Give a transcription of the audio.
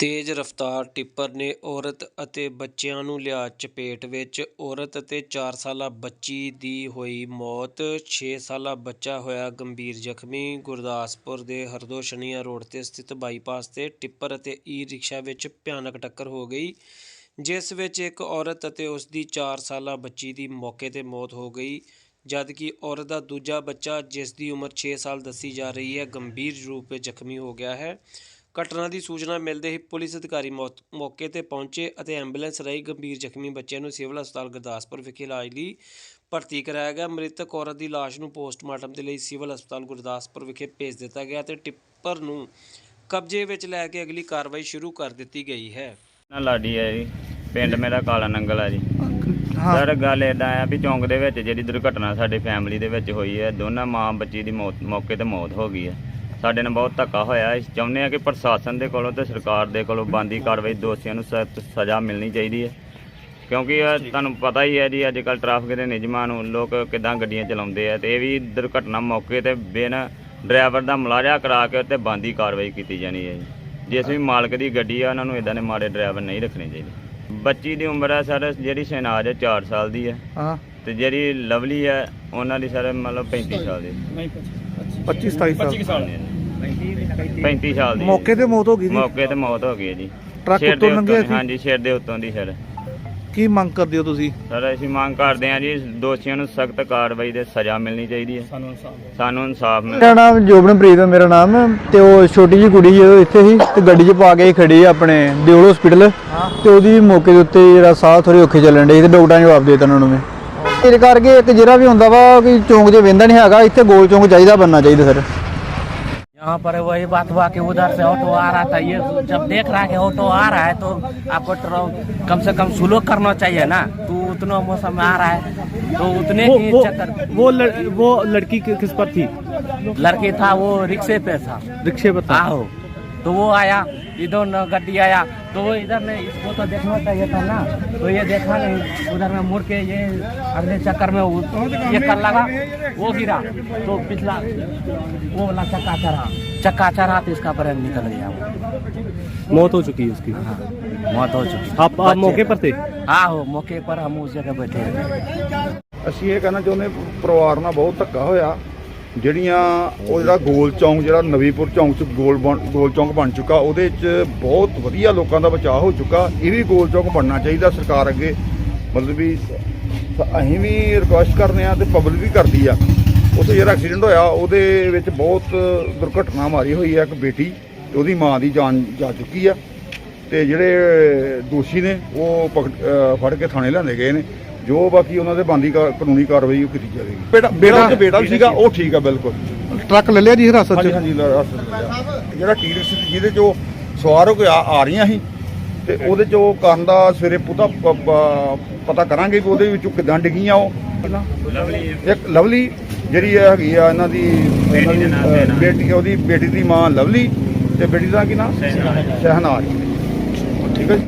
ਤੇਜ਼ ਰਫ਼ਤਾਰ ਟਿੱਪਰ ਨੇ ਔਰਤ ਅਤੇ ਬੱਚਿਆਂ ਨੂੰ ਲਿਆ ਚਪੇਟ ਵਿੱਚ। ਔਰਤ ਅਤੇ ਚਾਰ ਸਾਲਾ ਬੱਚੀ ਦੀ ਹੋਈ ਮੌਤ। ਛੇ ਸਾਲਾ ਬੱਚਾ ਹੋਇਆ ਗੰਭੀਰ ਜ਼ਖਮੀ। ਗੁਰਦਾਸਪੁਰ ਦੇ ਹਰਦੋਸ਼ਨੀਆ ਰੋਡ ਤੇ ਸਥਿਤ ਬਾਈਪਾਸ ਤੇ ਟਿੱਪਰ ਅਤੇ ਈ ਰਿਕਸ਼ਾ ਵਿੱਚ ਭਿਆਨਕ ਟੱਕਰ ਹੋ ਗਈ, ਜਿਸ ਵਿੱਚ ਇੱਕ ਔਰਤ ਅਤੇ ਉਸ ਦੀ 4 ਸਾਲਾ ਬੱਚੀ ਦੀ ਮੌਕੇ ਤੇ ਮੌਤ ਹੋ ਗਈ। ਜਦਕਿ ਔਰਤ ਦਾ ਦੂਜਾ ਬੱਚਾ, ਜਿਸ ਦੀ ਉਮਰ 6 ਸਾਲ ਦੱਸੀ ਜਾ ਰਹੀ ਹੈ, ਗੰਭੀਰ ਰੂਪ ਵਿੱਚ ਜ਼ਖਮੀ ਹੋ ਗਿਆ ਹੈ। ਘਟਨਾ ਦੀ ਸੂਚਨਾ ਮਿਲਦੇ ਹੀ ਪੁਲਿਸ ਅਧਿਕਾਰੀ ਮੌਤ- ਮੌਕੇ ਤੇ ਪਹੁੰਚੇ ਅਤੇ ਐਂਬੂਲੈਂਸ ਰਾਹੀਂ ਗੰਭੀਰ ਜ਼ਖਮੀ ਬੱਚਿਆਂ ਨੂੰ ਸਿਵਲ ਹਸਪਤਾਲ ਗੁਰਦਾਸਪੁਰ ਵਿਖੇ ਇਲਾਜ ਲਈ ਭਰਤੀ ਕਰਾਇਆ ਗਿਆ। ਮ੍ਰਿਤਕ ਔਰਤ ਦੀ ਲਾਸ਼ ਨੂੰ ਪੋਸਟਮਾਰਟਮ ਦੇ ਲਈ ਸਿਵਲ ਹਸਪਤਾਲ ਗੁਰਦਾਸਪੁਰ ਵਿਖੇ ਭੇਜ ਦਿੱਤਾ ਗਿਆ ਤੇ ਟਿੱਪਰ ਨੂੰ ਕਬਜ਼ੇ ਵਿੱਚ ਲੈ ਕੇ ਅਗਲੀ ਕਾਰਵਾਈ ਸ਼ੁਰੂ ਕਰ ਦਿੱਤੀ ਗਈ ਹੈ। ਨਾ ਲਾਡੀ ਹੈ ਜੀ। ਪਿੰਡ ਮੇਰਾ ਕਾਲਾ ਨੰਗਲ ਹੈ ਜੀ। ਹਾਂ। ਸਰ ਗੱਲ ਇਦਾਂ ਆ ਵੀ ਚੌਂਕ ਦੇ ਵਿੱਚ ਜਿਹੜੀ ਦੁਰਘਟਨਾ ਸਾਡੇ ਫੈਮਿਲੀ ਦੇ ਵਿੱਚ ਹੋਈ ਹੈ ਦੋਨਾਂ ਮਾਂ ਬੱਚੀ ਦੀ ਮੌਤ ਮੌਕੇ ਤੇ ਮੌਤ ਹੋ ਗਈ ਹੈ। ਸਾਡੇ ਨਾਲ ਬਹੁਤ ਧੱਕਾ ਹੋਇਆ ਅਸੀਂ ਚਾਹੁੰਦੇ ਆ ਕਿ ਪ੍ਰਸ਼ਾਸਨ ਦੇ ਕੋਲੋਂ ਤੇ ਸਰਕਾਰ ਦੇ ਕੋਲੋਂ ਬੰਦੀ ਕਾਰਵਾਈ ਦੋਸ਼ੀਆਂ ਨੂੰ ਸਖਤ ਸਜ਼ਾ ਮਿਲਣੀ ਚਾਹੀਦੀ ਹੈ। ਕਿਉਂਕਿ ਇਹ ਤੁਹਾਨੂੰ ਪਤਾ ਹੀ ਹੈ ਜੀ ਅੱਜ ਕੱਲ ਟ੍ਰੈਫਿਕ ਦੇ ਨਿਯਮਾਂ ਨੂੰ ਲੋਕ ਕਿਦਾਂ ਗੱਡੀਆਂ ਚਲਾਉਂਦੇ ਆ ਤੇ ਇਹ ਵੀ ਦੁਰਘਟਨਾ ਮੌਕੇ ਤੇ ਬਿਨ ਡਰਾਈਵਰ ਦਾ ਮੁਲਾਜ਼ਾ ਕਰਾ ਕੇ ਤੇ ਬੰਦੀ ਕਾਰਵਾਈ ਕੀਤੀ ਜਾਣੀ ਹੈ ਜੀ। ਜਿਸ ਵੀ ਮਾਲਕ ਦੀ ਗੱਡੀ ਆ ਉਹਨਾਂ ਨੂੰ ਇਦਾਂ ਦੇ ਮਾੜੇ ਡਰਾਈਵਰ ਨਹੀਂ ਰੱਖਣੇ ਚਾਹੀਦੇ। ਬੱਚੀ ਦੀ ਉਮਰ ਹੈ ਸਰ ਜਿਹੜੀ ਸ਼ਹਿਨਾਜ਼ ਹੈ 4 ਸਾਲ ਦੀ ਹੈ ਹਾਂ। ਤੇ ਜਿਹੜੀ ਲਵਲੀ ਹੈ ਉਹਨਾਂ ਦੀ ਸਰ ਮਤਲਬ 35 ਸਾਲ ਦੀ 25 27 ਸਾਲ। 35 ਸਾਲ ਦੀ ਮੌਕੇ ਤੇ ਮੌਤ ਹੋ ਗਈ ਜੀ? ਮੌਕੇ ਤੇ ਮੌਤ ਹੋ ਗਈ ਹੈ ਜੀ। ਟਰੱਕ ਸਿਰ ਦੇ ਉੱਤੋਂ ਲੰਘਿਆ ਉੱਤੋਂ ਸੀ? ਹਾਂਜੀ ਸਿਰ ਦੇ ਉੱਤੋਂ ਦੀ ਸਰ। ਕੀ ਮੰਗ ਕਰਦੇ ਹੋ ਤੁਸੀਂ? ਸਰ ਅਸੀਂ ਮੰਗ ਕਰਦੇ ਹਾਂ ਜੀ ਦੋਸ਼ੀਆਂ ਨੂੰ ਸਖਤ ਕਾਰਵਾਈ ਦੇ ਸਜ਼ਾ ਮਿਲਣੀ ਚਾਹੀਦੀ ਹੈ। ਸਾਨੂੰ ਇਨਸਾਫ ਮਿਲ ਮੇਰਾ ਨਾਮ ਜੋਬਨਪ੍ਰੀਤ ਹੈ ਮੇਰਾ ਨਾਮ ਤੇ ਉਹ ਛੋਟੀ ਜੀ ਕੁੜੀ ਜਦੋਂ ਇੱਥੇ ਸੀ ਤੇ ਗੱਡੀ 'ਚ ਪਾ ਕੇ ਹੀ ਖੜੀ ਆ ਆਪਣੇ ਦਿਓਲ ਹਸਪੀਟਲ ਤੇ ਉਹਦੀ ਮੌਕੇ ਦੇ ਉੱਤੇ ਜਿਹੜਾ ਸਾਹ ਥੋੜੇ ਔਖੇ ਚੱਲਣ ਡੇ ਤੇ ਡਾਕਟਰਾਂ ਨੇ ਜਵਾਬ ਦੇ ਦਿੱਤਾ ਉਹਨਾਂ ਨੂੰ ਮੈਂ ਇਹ ਕਰਕੇ ਇੱਕ ਜਿਹੜਾ ਵੀ ਹੁੰਦਾ ਵਾ ਕਿ ਚੌਂਕ 'ਚ ਵੇਂਦਾ ਨਹੀਂ ਹੈਗਾ ਇੱਥੇ ਗੋਲ ਚੌਂਕ ਚਾਹੀਦਾ ਬੰਨਾ ਚਾਹੀਦਾ ਸਰ। यहाँ पर वही बात हुआ कि उधर से ऑटो आ रहा था ये जब देख रहा है कि ऑटो आ रहा है तो आपको ट्रो- कम से कम स्लो करना चाहिए ना तो उतना मौसम में आ रहा है तो उतने वो की वो चक्कर वो लड़, वो लड़की कि- किस पर थी लड़की था वो रिक्शे पे था रिक्शे पर था आहो तो वो आया इधर न गड्डी आया तो वो इधर ने इसको तो देखना चाहिए था ना तो ये देखा नहीं उधर में मुड़ के ये अगले चक्कर में वो ये कर लगा वो गिरा तो पिछला वो वाला चक्का चढ़ा चक्का चढ़ा तो इसका ब्रेन निकल गया वो। मौत हो चुकी है उसकी हाँ, मौत हो चुकी आप आप बच्चे मौके का। पर थे हाँ हो मौके पर हम उस जगह बैठे हैं ਅਸੀਂ ਇਹ ਕਹਿਣਾ ਚਾਹੁੰਦੇ ਪਰਿਵਾਰ ਨਾਲ ਬਹੁਤ ਧੱਕਾ ਹੋਇਆ ਜਿਹੜੀਆਂ ਉਹ ਜਿਹੜਾ ਗੋਲ ਚੌਂਕ, ਜਿਹੜਾ ਨਵੀਪੁਰ ਚੌਂਕ ਚ ਗੋਲ ਬਣ- ਗੋਲ ਚੌਂਕ ਬਣ ਚੁੱਕਾ, ਉਹਦੇ ਚ ਬਹੁਤ ਵਧੀਆ ਲੋਕਾਂ ਦਾ ਬਚਾਅ ਹੋ ਚੁੱਕਾ। ਇਹ ਵੀ ਗੋਲ ਚੌਂਕ ਬਣਨਾ ਚਾਹੀਦਾ ਸਰਕਾਰ ਅੱਗੇ। ਮਤਲਬ ਵੀ ਅਸੀਂ ਵੀ ਰਿਕੁਐਸਟ ਕਰਦੇ ਆ ਤੇ ਪਬਲਿਕ ਵੀ ਕਰਦੀ ਆ। ਉੱਥੇ ਜਿਹੜਾ ਐਕਸੀਡੈਂਟ ਹੋਇਆ, ਉਹਦੇ ਵਿੱਚ ਬਹੁਤ ਦੁਰਘਟਨਾ ਮਾਰੀ ਹੋਈ ਆ ਇੱਕ ਬੇਟੀ, ਤੇ ਉਹਦੀ ਮਾਂ ਦੀ ਜਾਨ ਜਾ ਚੁੱਕੀ ਆ। ਤੇ ਜਿਹੜੇ ਦੋਸ਼ੀ ਨੇ, ਉਹ ਪਕੜ- ਫੜ ਕੇ ਥਾਣੇ ਲਿਆਂਦੇ ਗਏ ਨੇ। ਜੋ ਬਾਕੀ ਉਹਨਾਂ ਦੇ ਬੰਦੀ ਕਾਨੂੰਨੀ ਕਾਰਵਾਈ ਉਹ ਕੀਤੀ ਜਾਵੇਗੀ। ਬੇਟਾ ਬੇਟਾ ਤੇ ਬੇਟਾ ਵੀ ਸੀਗਾ ਉਹ ਠੀਕ ਆ ਬਿਲਕੁਲ। ਟਰੱਕ ਲੈ ਲਿਆ ਜੀ ਹਿਰਾਸਤ ਹਾਂਜੀ 'ਚ ਹਾਂਜੀ ਰਸਤੇ। ਜਿਹੜਾ ਟੀਰਕਸ ਜਿਹਦੇ ਚੋਂ ਸਵਾਰ ਹੋ ਕੇ ਆ ਆ ਰਹੀਆਂ ਸੀ ਤੇ ਉਹਦੇ ਚੋਂ ਕਾਰਨ ਦਾ ਸਵੇਰੇ ਪੁੱਤਾ ਪ- ਪ- ਪਤਾ ਕਰਾਂਗੇ ਕਿ ਉਹਦੇ ਵਿੱਚੋਂ ਕਿਦਾਂ ਡਿੱਗੀਆਂ ਉਹ। ਇੱਕ ਲਵਲੀ ਜਿਹੜੀ ਇਹ ਹੈਗੀ ਆ ਇਹਨਾਂ ਦੀ ਇਹਨਾਂ ਦੀ, ਅਹ, ਬੇਟੀ ਉਹਦੀ ਬੇਟੀ ਦੀ ਮਾਂ ਲਵਲੀ ਤੇ ਬੇਟੀ ਦਾ ਕੀ ਨਾਮ? ਸ਼ਹਿਨਾਜ਼। ਠੀਕ ਹੈ ਜੀ।